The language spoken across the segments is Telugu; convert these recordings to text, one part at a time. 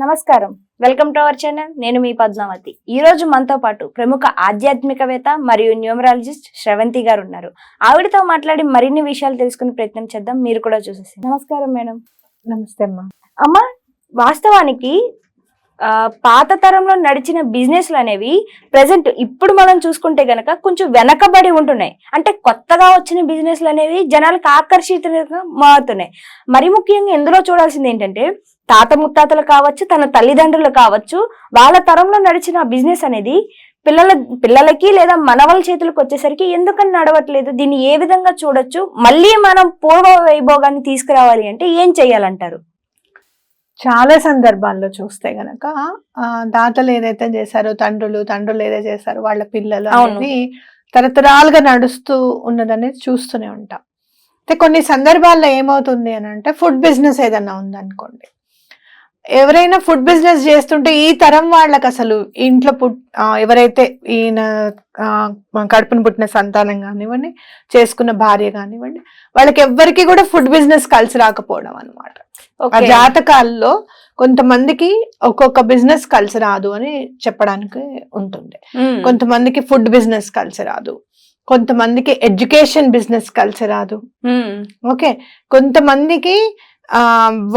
నమస్కారం. వెల్కమ్ టు అవర్ ఛానల్ నేను మీ పద్మావతి. ఈ రోజు మనతో పాటు ప్రముఖ ఆధ్యాత్మికవేత్త మరియు న్యూమరాలజిస్ట్ శ్రవంతి గారు ఉన్నారు. ఆవిడతో మాట్లాడి మరిన్ని విషయాలు తెలుసుకునే ప్రయత్నం చేద్దాం. మీరు కూడా చూసేసి నమస్కారం మేడం. నమస్తే అమ్మా. అమ్మ వాస్తవానికి ఆ, పాత తరంలో నడిచిన బిజినెస్లు అనేవి ప్రజెంట్ ఇప్పుడు మనం చూసుకుంటే గనక కొంచెం వెనకబడి ఉంటున్నాయి. అంటే కొత్తగా వచ్చిన బిజినెస్లు అనేవి జనాలకు ఆకర్షితంగా మారుతున్నాయి. మరి ముఖ్యంగా ఎందులో చూడాల్సింది ఏంటంటే తాత ముత్తాతలు కావచ్చు తన తల్లిదండ్రులు కావచ్చు వాళ్ళ తరంలో నడిచిన బిజినెస్ అనేది పిల్లల పిల్లలకి లేదా మనవల చేతులకు వచ్చేసరికి ఎందుకని నడవట్లేదు? దీన్ని ఏ విధంగా చూడొచ్చు? మళ్ళీ మనం పూర్వ వైభోగాన్ని తీసుకురావాలి అంటే ఏం చెయ్యాలంటారు చాలా సందర్భాల్లో చూస్తే గనక ఆ, దాతలు ఏదైతే చేశారో తండ్రులు తండ్రులు ఏదైతే చేశారో వాళ్ళ పిల్లలు. అనేది తరతరాలుగా నడుస్తూ ఉన్నదనేది చూస్తూనే ఉంటాం. అయితే కొన్ని సందర్భాల్లో ఏమవుతుంది అని అంటే ఫుడ్ బిజినెస్ ఏదన్నా ఉందనుకోండి. ఎవరైనా ఫుడ్ బిజినెస్ చేస్తుంటే ఈ తరం వాళ్ళకి అసలు ఇంట్లో పుట్ ఎవరైతే ఈయన కడుపును పుట్టిన సంతానం కానివ్వండి చేసుకున్న భార్య కానివ్వండి వాళ్ళకి ఎవ్వరికి కూడా ఫుడ్ బిజినెస్ కలిసి రాకపోవడం ఓకే. జాతకాల్లో కొంతమందికి ఒక్కొక్క బిజినెస్ కలిసి రాదు అని చెప్పడానికి ఉంటుంది. కొంతమందికి ఫుడ్ బిజినెస్ కలిసి రాదు కొంతమందికి ఎడ్యుకేషన్ బిజినెస్ కలిసి రాదు. ఓకే కొంతమందికి ఆ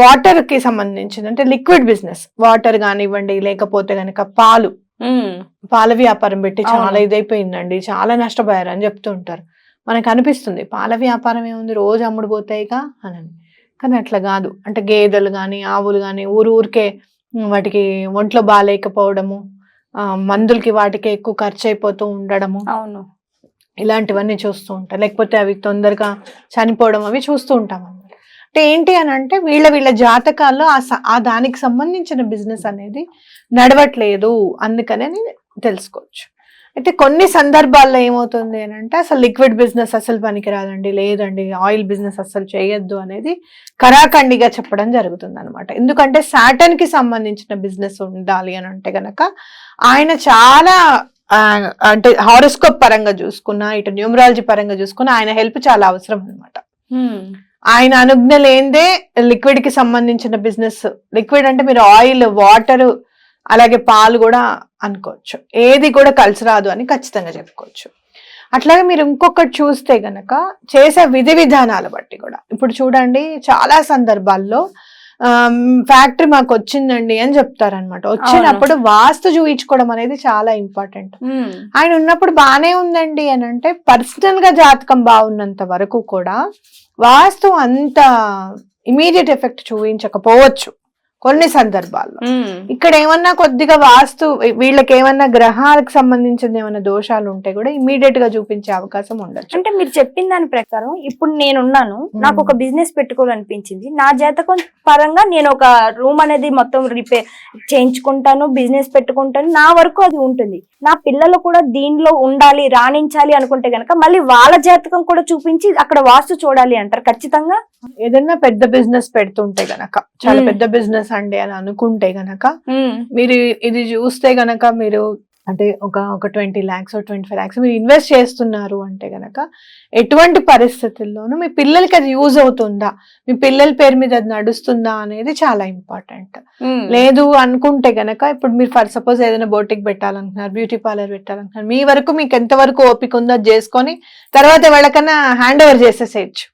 వాటర్కి సంబంధించింది. అంటే లిక్విడ్ బిజినెస్ వాటర్ కానివ్వండి లేకపోతే గనక పాలు. పాల వ్యాపారం పెట్టి చాలా. ఇదైపోయిందండి. చాలా నష్టపోయారు అని చెప్తూ ఉంటారు. మనకు అనిపిస్తుంది పాల వ్యాపారం ఏముంది? రోజు అమ్ముడు పోతాయిగా? అని కానీ అట్లా కాదు. అంటే గేదెలు కానీ ఆవులు కానీ ఊరు ఊరికే వాటికి ఒంట్లో బాగాలేకపోవడము మందులకి వాటికి ఎక్కువ ఖర్చు అయిపోతూ ఉండడము. అవును. ఇలాంటివన్నీ చూస్తూ ఉంటాం లేకపోతే అవి తొందరగా చనిపోవడం అవి చూస్తూ ఉంటాం అంటే ఏంటి అని అంటే వీళ్ళ వీళ్ళ జాతకాల్లో ఆ ఆ దానికి సంబంధించిన బిజినెస్ అనేది నడవట్లేదు అందుకనే తెలుసుకోవచ్చు. అయితే కొన్ని సందర్భాల్లో ఏమవుతుంది అని అంటే అసలు లిక్విడ్ బిజినెస్ అసలు పనికిరాదండి లేదండి ఆయిల్ బిజినెస్ అసలు చేయొద్దు అనేది కరాఖండిగా చెప్పడం జరుగుతుంది అనమాట ఎందుకంటే సాటన్కి సంబంధించిన బిజినెస్ ఉండాలి అని అంటే గనక ఆయన చాలా అంటే హారోస్కోప్ పరంగా చూసుకున్నా ఇటు న్యూమరాలజీ పరంగా చూసుకున్నా ఆయన హెల్ప్ చాలా అవసరం అనమాట ఆయన అనుజ్ఞ లేనిదే లిక్విడ్కి సంబంధించిన బిజినెస్. లిక్విడ్ అంటే మీరు ఆయిల్ వాటర్ అలాగే పాలు కూడా అనుకోవచ్చు. ఏది కూడా కలిసి రాదు అని ఖచ్చితంగా చెప్పుకోవచ్చు. అట్లాగే మీరు ఇంకొకటి చూస్తే గనక చేసే విధి విధానాల బట్టి కూడా. ఇప్పుడు చూడండి చాలా సందర్భాల్లో ఫ్యాక్టరీ మాకు వచ్చిందండి అని చెప్తారనమాట వచ్చినప్పుడు వాస్తు చూయించుకోవడం అనేది చాలా ఇంపార్టెంట్. ఆయన ఉన్నప్పుడు బానే ఉందండి అని అంటే పర్సనల్గా జాతకం బాగున్నంత వరకు కూడా వాస్తు అంత ఇమీడియట్ ఎఫెక్ట్ చూపించకపోవచ్చు కొన్ని సందర్భాల్లో. ఇక్కడ ఏమన్నా కొద్దిగా వాస్తు వీళ్ళకి ఏమన్నా గ్రహాలకు సంబంధించిన ఏమన్నా దోషాలు ఉంటే కూడా ఇమీడియట్గా చూపించే అవకాశం ఉండొచ్చు. అంటే మీరు చెప్పిన దాని ప్రకారం ఇప్పుడు నేనున్నాను నాకు ఒక బిజినెస్ పెట్టుకోవాలనిపించింది. నా జాతకం పరంగా నేను ఒక రూమ్ అనేది మొత్తం రిపేర్ చేయించుకుంటాను బిజినెస్ పెట్టుకుంటాను నా వరకు అది ఉంటుంది. నా పిల్లలు కూడా దీనిలో ఉండాలి రాణించాలి అనుకుంటే గనక మళ్ళీ వాళ్ళ జాతకం కూడా చూపించి అక్కడ వాస్తు చూడాలి అంటారు ఖచ్చితంగా ఏదన్నా పెద్ద బిజినెస్ పెడుతుంటే గనక చాలా. పెద్ద బిజినెస్ అండి అని అనుకుంటే గనక. మీరు ఇది చూస్తే గనక మీరు అంటే ఒక ఒక twenty lakhs twenty five lakhs మీరు ఇన్వెస్ట్ చేస్తున్నారు అంటే గనక ఎటువంటి పరిస్థితుల్లోనూ మీ పిల్లలకి అది యూజ్ అవుతుందా? మీ పిల్లల పేరు మీద అది నడుస్తుందా అనేది చాలా ఇంపార్టెంట్. లేదు అనుకుంటే గనక ఇప్పుడు మీరు ఫర్ సపోజ్ ఏదైనా బోటిక్ పెట్టాలనుకున్నారు బ్యూటీ పార్లర్ పెట్టాలనుకున్నారు మీ వరకు మీకు ఎంత వరకు ఓపిక ఉందో అది చేసుకొని తర్వాత ఎవరికైనా హ్యాండ్ ఓవర్ చేసేసేయచ్చు.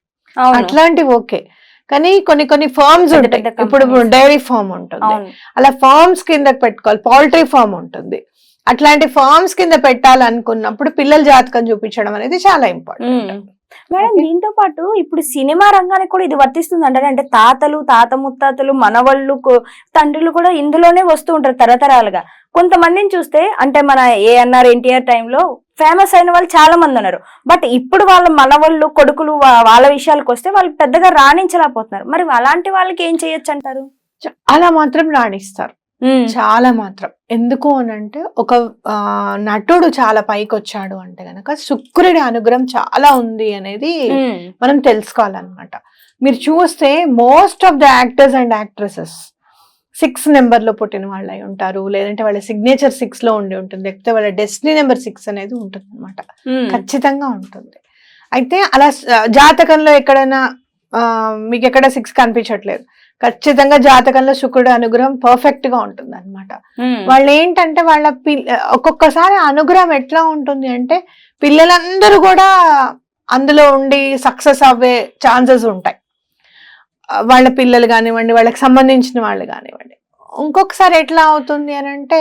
అట్లాంటివి ఓకే. కానీ కొన్ని కొన్ని ఫర్మ్స్ ఉంటాయి. ఇప్పుడు. డైరీ ఫార్మ్ ఉంటుంది. అలా ఫార్మ్స్ కింద పెట్టుకోవాలి పౌల్ట్రీ ఫార్మ్ ఉంటుంది. అట్లాంటి ఫార్మ్స్ కింద పెట్టాలనుకున్నప్పుడు పిల్లల జాతకం చూపించడం అనేది చాలా ఇంపార్టెంట్. మేడం దీంతో పాటు ఇప్పుడు సినిమా రంగానికి కూడా ఇది వర్తిస్తుంది అంటారు? అంటే తాతలు తాత ముత్తాతలు మనవళ్ళు తండ్రులు కూడా ఇందులోనే వస్తూ ఉంటారు తరతరాలుగా. కొంతమందిని చూస్తే అంటే మన ఏఎన్ఆర్ ఎన్టీఆర్ టైంలో ఫేమస్ అయిన వాళ్ళు చాలా మంది ఉన్నారు. బట్ ఇప్పుడు వాళ్ళ మనవళ్ళు కొడుకులు వాళ్ళ విషయాలకు వస్తే వాళ్ళు పెద్దగా రాణించలేకపోతున్నారు. మరి అలాంటి వాళ్ళకి ఏం చేయొచ్చు అంటారు? అలా మాత్రం రాణిస్తారు. చాలా మాత్రం. ఎందుకు అని అంటే ఒక నటుడు చాలా పైకి వచ్చాడు అంటే గనక శుక్రుడి అనుగ్రహం చాలా ఉంది అనేది మనం తెలుసుకోవాలన్నమాట. మీరు చూస్తే most of the actors and actresses six నెంబర్లో పుట్టిన వాళ్ళు అయి ఉంటారు లేదంటే వాళ్ళ సిగ్నేచర్ సిక్స్లో ఉండి ఉంటుంది లేకపోతే వాళ్ళ డెస్టినీ నెంబర్ సిక్స్ అనేది ఉంటుంది అనమాట ఖచ్చితంగా ఉంటుంది. అయితే అలా జాతకంలో ఎక్కడైనా మీకు ఎక్కడ సిక్స్ కనిపించట్లేదు. ఖచ్చితంగా జాతకంలో శుక్రుడు అనుగ్రహం పర్ఫెక్ట్గా ఉంటుంది అనమాట ఉమ్. వాళ్ళు ఏంటంటే వాళ్ళ పిల్ల ఒక్కొక్కసారి అనుగ్రహం ఎట్లా ఉంటుంది అంటే పిల్లలందరూ కూడా అందులో ఉండి సక్సెస్ అవ్వే ఛాన్సెస్ ఉంటాయి. వాళ్ళ పిల్లలు కానివ్వండి వాళ్ళకి సంబంధించిన వాళ్ళు కానివ్వండి. ఇంకొకసారి ఎట్లా అవుతుంది అని అంటే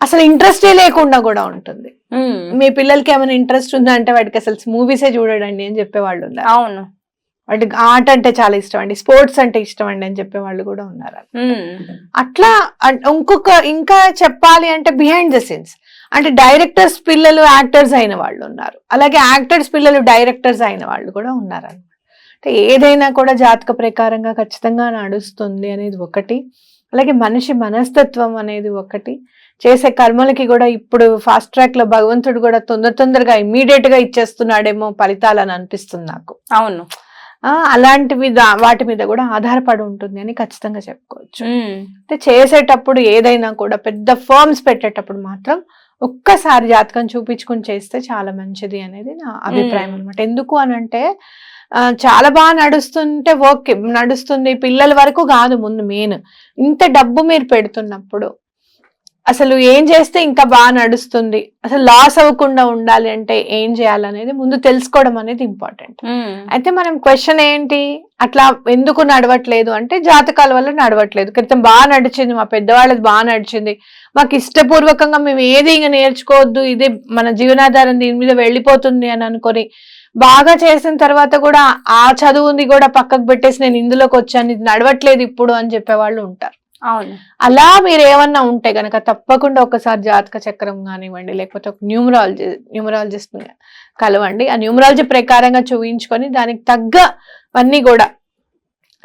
అసలు ఇంట్రెస్టే లేకుండా కూడా ఉంటుంది. ఉమ్. మీ పిల్లలకి ఏమైనా ఇంట్రెస్ట్ ఉందా అంటే వాడికి అసలు మూవీసే చూడడండి అని చెప్పేవాళ్ళు ఉన్నారు. అవును. అంటే ఆట అంటే చాలా ఇష్టం అండి. స్పోర్ట్స్ అంటే ఇష్టం అండి అని చెప్పే వాళ్ళు కూడా ఉన్నారు. అట్లా ఇంకొక ఇంకా చెప్పాలి అంటే బిహైండ్ ద సీన్స్ అంటే డైరెక్టర్స్ పిల్లలు యాక్టర్స్ అయిన వాళ్ళు ఉన్నారు. అలాగే యాక్టర్స్ పిల్లలు డైరెక్టర్స్ అయిన వాళ్ళు కూడా ఉన్నారు అంటే ఏదైనా కూడా జాతక ప్రకారంగా ఖచ్చితంగా నడుస్తుంది అనేది ఒకటి. అలాగే మనిషి మనస్తత్వం అనేది ఒకటి. చేసే కర్మలకి కూడా ఇప్పుడు ఫాస్ట్ ట్రాక్లో భగవంతుడు కూడా తొందర తొందరగా ఇమ్మీడియట్గా ఇచ్చేస్తున్నాడేమో ఫలితాలని అనిపిస్తుంది నాకు. అవును. అలాంటివి వాటి మీద కూడా ఆధారపడి ఉంటుంది అని ఖచ్చితంగా చెప్పుకోవచ్చు. అంటే చేసేటప్పుడు ఏదైనా కూడా పెద్ద ఫర్మ్స్ పెట్టేటప్పుడు మాత్రం ఒక్కసారి జాతకం చూపించుకుని చేస్తే చాలా మంచిది అనేది నా అభిప్రాయం. అనమాట ఎందుకు అని అంటే ఆ, చాలా బాగా నడుస్తుంటే ఓకే నడుస్తుంది పిల్లల వరకు కాదు ముందు మెయిన్ ఇంత డబ్బు మీరు పెడుతున్నప్పుడు అసలు ఏం చేస్తే ఇంకా బాగా నడుస్తుంది? అసలు లాస్ అవ్వకుండా ఉండాలి అంటే ఏం చేయాలనేది ముందు తెలుసుకోవడం అనేది ఇంపార్టెంట్. అయితే మనం క్వశ్చన్ ఏంటి? అట్లా ఎందుకు నడవట్లేదు అంటే జాతకాల వల్ల నడవట్లేదు. క్రితం బాగా నడిచింది మా పెద్దవాళ్ళది బాగా నడిచింది. మాకు ఇష్టపూర్వకంగా మేము ఏది ఇంకా నేర్చుకోవద్దు ఇదే మన జీవనాధారం దీని మీద వెళ్ళిపోతుంది అని అనుకొని బాగా చేసిన తర్వాత కూడా ఆ చదువుని కూడా పక్కకు పెట్టేసి నేను ఇందులోకి వచ్చాను ఇది నడవట్లేదు ఇప్పుడు అని చెప్పేవాళ్ళు ఉంటారు. అలా మీరు ఏమన్నా ఉంటే గనక తప్పకుండా ఒకసారి జాతక చక్రం కానివ్వండి లేకపోతే ఒక న్యూమరాలజీ న్యూమరాలజిస్ట్ కలవండి. ఆ న్యూమరాలజీ ప్రకారంగా చూపించుకొని దానికి తగ్గ అన్ని కూడా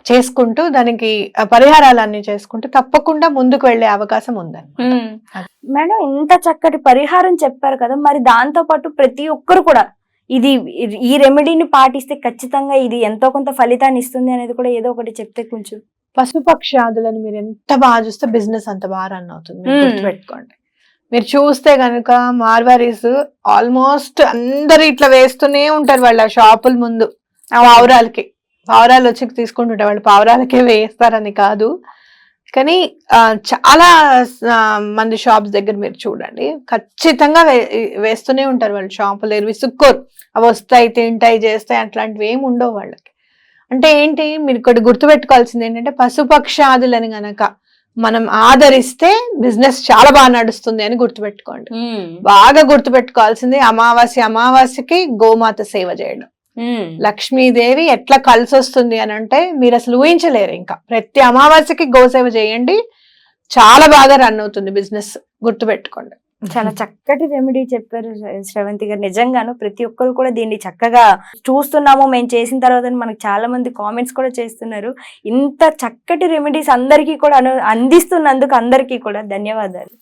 చేసుకుంటూ దానికి పరిహారాలన్నీ చేసుకుంటూ తప్పకుండా ముందుకు వెళ్ళే అవకాశం ఉమ్. మేడం ఇంత చక్కటి పరిహారం చెప్పారు కదా మరి దాంతో పాటు ప్రతి ఒక్కరు కూడా ఇది ఈ రెమెడీని పాటిస్తే ఖచ్చితంగా ఇది ఎంతో కొంత ఫలితాన్ని ఇస్తుంది అనేది కూడా ఏదో ఒకటి చెప్తే కొంచెం పశుపక్షాదులను మీరు ఎంత బాగా చూస్తే బిజినెస్ అంత బాగా రన్ అవుతుంది. మ్మ్. గుర్తుపెట్టుకోండి. మీరు చూస్తే కనుక మార్వారీస్ ఆల్మోస్ట్ అందరు ఇట్లా వేస్తూనే ఉంటారు వాళ్ళ షాపుల ముందు. పావురాలకి. పావురాలు వచ్చి తీసుకుంటుంటారు వాళ్ళు పావురాలకే వేస్తారని కాదు. కానీ చాలా మంది షాప్స్ దగ్గర మీరు చూడండి. ఖచ్చితంగా వేస్తూనే ఉంటారు వాళ్ళు షాపులు విసుక్కోరు. అవి వస్తాయి తింటాయి చేస్తాయి. అట్లాంటివి ఏమి ఉండవు వాళ్ళకి. అంటే ఏంటి? మీరు ఇక్కడ గుర్తుపెట్టుకోవాల్సింది ఏంటంటే పశుపక్షాదులని గనక మనం ఆదరిస్తే బిజినెస్ చాలా బాగా నడుస్తుంది అని గుర్తుపెట్టుకోండి. బాగా గుర్తుపెట్టుకోవాల్సింది అమావాస్య అమావాస్యకి గోమాత సేవ చేయడం. లక్ష్మీదేవి ఎట్లా కలిసి వస్తుంది అని అంటే మీరు అసలు ఊహించలేరు ఇంకా. ప్రతి అమావాస్యకి గోసేవ చేయండి. చాలా బాగా రన్ అవుతుంది బిజినెస్ గుర్తుపెట్టుకోండి. చాలా చక్కటి రెమెడీ చెప్పారు శ్ర- శ్రవంతి గారు. నిజంగాను ప్రతి ఒక్కరు కూడా దీన్ని చక్కగా చూస్తున్నాము మేము చేసిన తర్వాత మనకు చాలా మంది కామెంట్స్ కూడా చేస్తున్నారు. ఇంత చక్కటి రెమెడీస్ అందరికీ కూడా అను- అందిస్తున్నందుకు అందరికీ కూడా ధన్యవాదాలు.